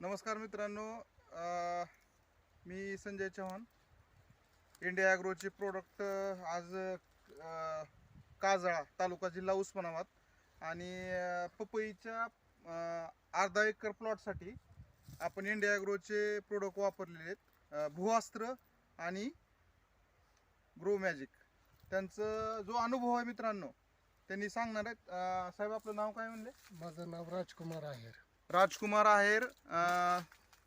नमस्कार मित्रांनो मी संजय चव्हाण. इंडिया ॲग्रोचे प्रोडक्ट आज काजळा तालुका जिल्हा उस्मानाबाद आणि पपईच्या अर्धा एकर प्लॉटसाठी आपण इंडिया ॲग्रोचे प्रोडक्ट वापरलेले आहेत अ, भूअस्त्र आणि ग्रो मॅजिक त्यांचं जो अनुभव आहे मित्रांनो त्यांनी सांगणार आहेत. साहेब आपलं नाव काय म्हणले? माझं नाव राजकुमार आहेर. राजकुमार आहेर अं,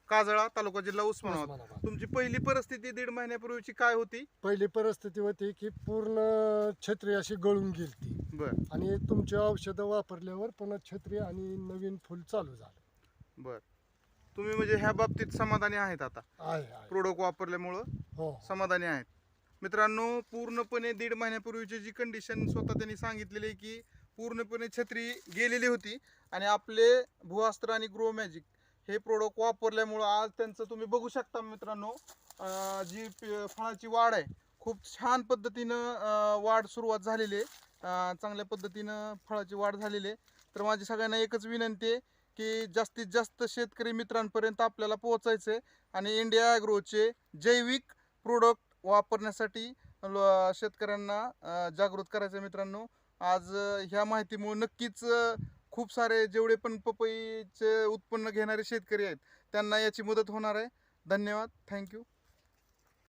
काजळा तालुका जिल्हा उस्मानाबाद. उस्मानाबाद. तुमची पहिली परिस्थिती दीड महिन्यापूर्वीची काय होती? पहिली परिस्थिती होती की पूर्ण छत्री अशी गळून गेली बर. आणि तुमची औषधं वापरल्यावर पुन्हा छत्री आणि नवीन फुल चालू झालं. बर. तुम्ही म्हणजे ह्या बाबतीत समाधानी आहेत आता? आहे आहे. प्रोडक्ट वापरल्यामुळं हो. समाधानी आहेत. मित्रांनो पूर्णपणे दीड महिन्यापूर्वीची जी कंडिशन स्वतः त्यांनी सांगितलेली आहे की पूर्णपणे छत्री गेलेली होती आणि आपले भूअस्त्र आणि ग्रो मॅजिक हे प्रोडक्ट वापरल्यामुळं आज त्यांचं तुम्ही बघू शकता मित्रांनो जी फळाची वाढ आहे खूप छान पद्धतीनं वाढ सुरुवात झालेली आहे. चांगल्या पद्धतीनं फळाची वाढ झालेली आहे. तर माझी सगळ्यांना एकच विनंती आहे की जास्तीत जास्त शेतकरी मित्रांपर्यंत आपल्याला पोहोचायचं आहे आणि इंडिया ॲग्रोचे जैविक प्रोडक्ट वापरण्यासाठी शेतकऱ्यांना जागृत करायचं आहे मित्रांनो. आज ह्या माहितीमुळे नक्कीच खूप सारे जेवढे पण पपईचे उत्पन्न घेणारे शेतकरी आहेत त्यांना याची मदत होणार आहे. धन्यवाद. थँक्यू